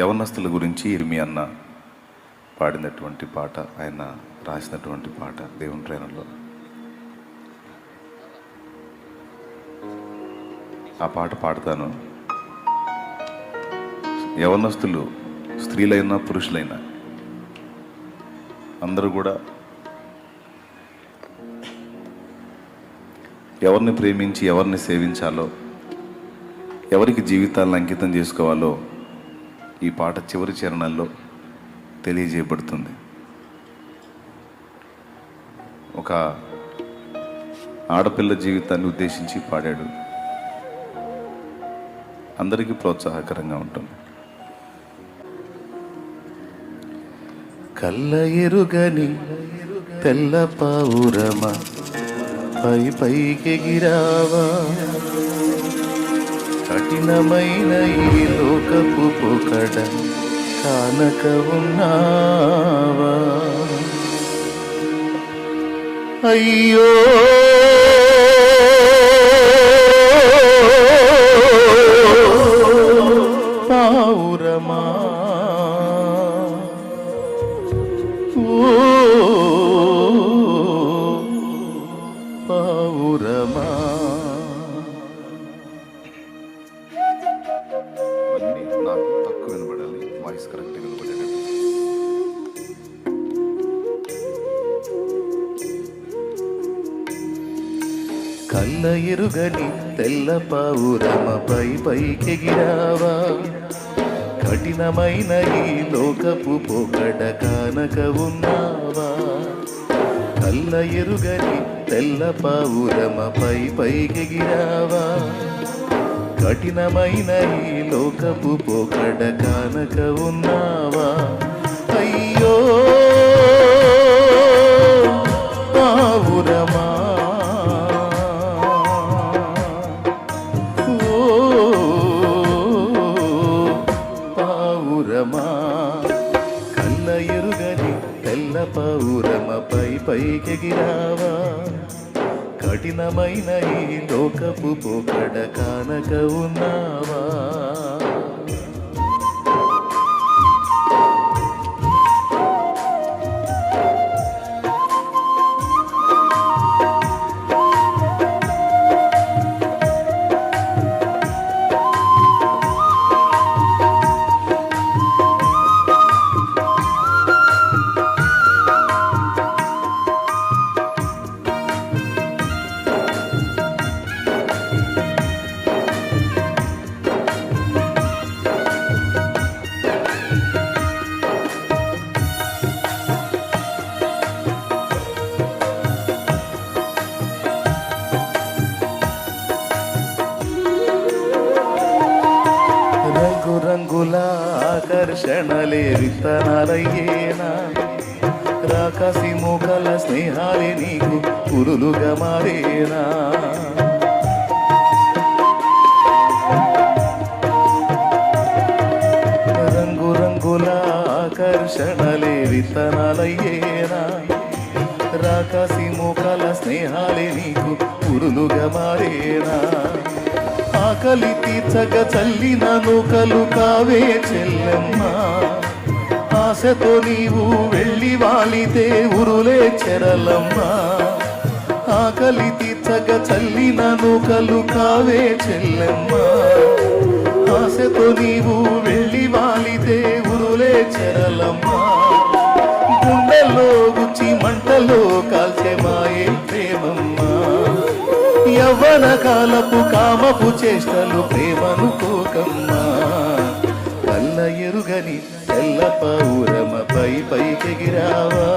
యవనస్తుల గురించి ఇర్మి అన్న పాడినటువంటి పాట ఆయన రాసినటువంటి పాట దేవుని ప్రేరణలో. ఆ పాట పాడతాను. యవనస్తులు స్త్రీలైనా పురుషులైనా అందరూ కూడా ఎవరిని ప్రేమించి ఎవరిని సేవించాలో ఎవరికి జీవితాలను అంకితం చేసుకోవాలో ఈ పాట చివరి చరణాల్లో తెలియజేయబడుతుంది. ఒక ఆడపిల్ల జీవితాన్ని ఉద్దేశించి పాడాడు. అందరికీ ప్రోత్సాహకరంగా ఉంటుంది. కళ్ళ ఎరుగని తెల్ల పావురమ? పై పైకెగిరావా కఠినమైన ఈ లోకపు పొకడ కానక ఉన్నావా అయ్యో! వాయిస్ కరెక్ట్ వినబడేటట్టు కళ్ళ ఎరుగని తెల్ల పావురమపై పైకెగిరావా? కఠినమైన ఈ లోకపు పొగడ కానక ఉన్నావా? కళ్ళ ఎరుగని తెల్ల పావురమ పై పైకెగిరావా? కఠినమైన ఈ లోకపు పొగడ కానక ఉన్నావా? అయ్యో పావురమా ఓ పావురమా కళ్ళ ఎరుగని తెల్ల పావురమ పై పైకెగిరావా ఈ లోకపు పోకడ కానక ఉన్నావా? విత్తనాలయ్యేనా రాకసి మూకల స్నేహాలే నీకు పురులుగా మారేనా? రంగురంగుల ఆకర్షణలే విత్తనాలయ్యేనా? రాకాసి మూకల స్నేహాలే నీకు పురులుగా మారేనా? ఆకలి తీర్చక చల్లిన నూకలు కావే చెల్లెమ్మా. ఆశతో నీవు వెళ్ళి వాలితే ఉరులే చెరలమ్మా. ఆకలి తీర్చక చల్లిన నూకలు కావే చెల్లెమ్మా. ఆశతో నీవు వెళ్ళి వాలితే ఉరులే చెరలమ్మా. గుండెల్లో గుచ్చి మంటలో కాల్చే మాయే ప్రేమమ్మా. యవ్వన కాలపు కామపు చేష్టలు ప్రేమను కోకమ్మా. కళ్ళ ఎరుగని తెల్ల పౌరమ పై పైకెగిరావా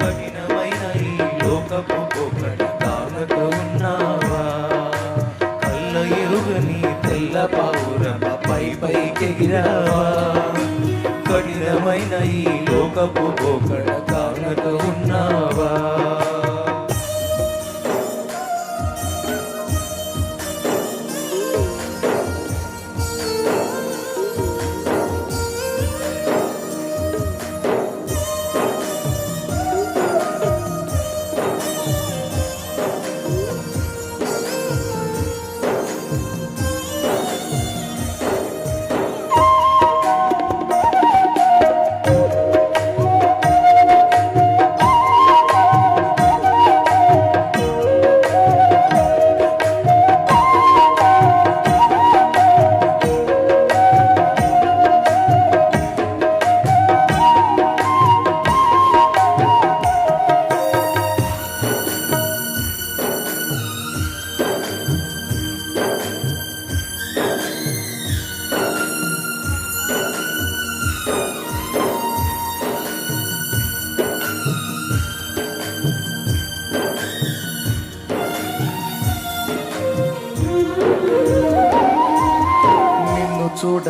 కఠినమైన ఈ లోకపు పోకడ కానక ఉన్నావా? కళ్ళ ఎరుగని తెల్ల పౌరమ పై పైకెగిరావా కఠినమైన ఈ లోకపు పోకడ కానక ఉన్నావా?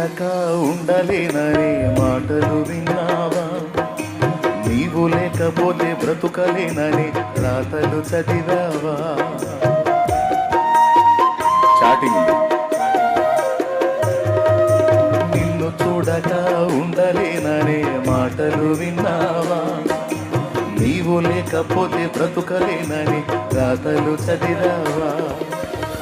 చూడక ఉండలేననే మాటలు విన్నావా? నీవు లేకపోతే బ్రతుకలేనని రాతలు చదివావా? చాటింగ్ నిన్ను చూడక ఉండలేననే మాటలు విన్నావా? నీవు లేకపోతే బ్రతుకలేనని రాతలు చదివావా?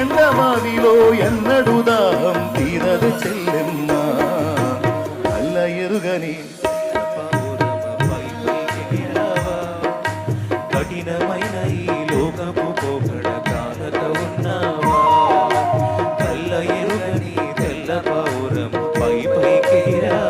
ఎండమాదిలో ఎన్నడు దాహం తీరదు చెల్లెమ్మా అల్ల ఎరుగని పౌరమపై పైకెగిరావా? కఠినమైన ఈ లోకపు పోకడ కానక ఉన్నావా కళ్ళ ఎరుగని తెల్ల పౌరం పై పైకెగిరావా కఠినమైన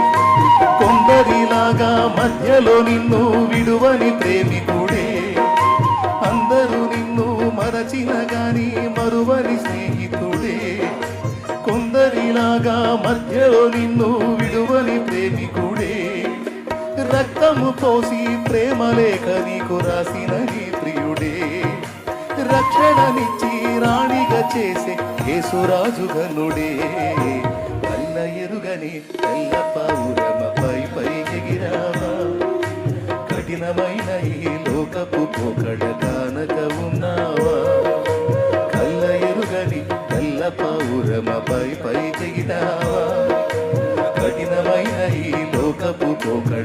మధ్యలో నిన్ను విడువని ప్రేమికుడే. అందరూ నిన్ను మరచిన గాని మరువని స్నేహితుడే. కొందరిలాగా మధ్యలో నిన్ను విడువని ప్రేమికుడే. రక్తము పోసి ప్రేమ లేఖ నీకు రాసిన నీ ప్రియుడే. రక్షణనిచ్చి రాణిగా చేసే యేసురాజు గనుడే కళ్ళ ఎరుగని తెల్ల పావురా. పై పై ఎగిరావా కఠినమైన ఈ లోకపు పొగడ కానక ఉన్నావా? కళ్ళ ఎరుగని కళ్ళ పౌరమ పై పై ఎగిరావా కఠినమైన ఈ లోకపు పొగడ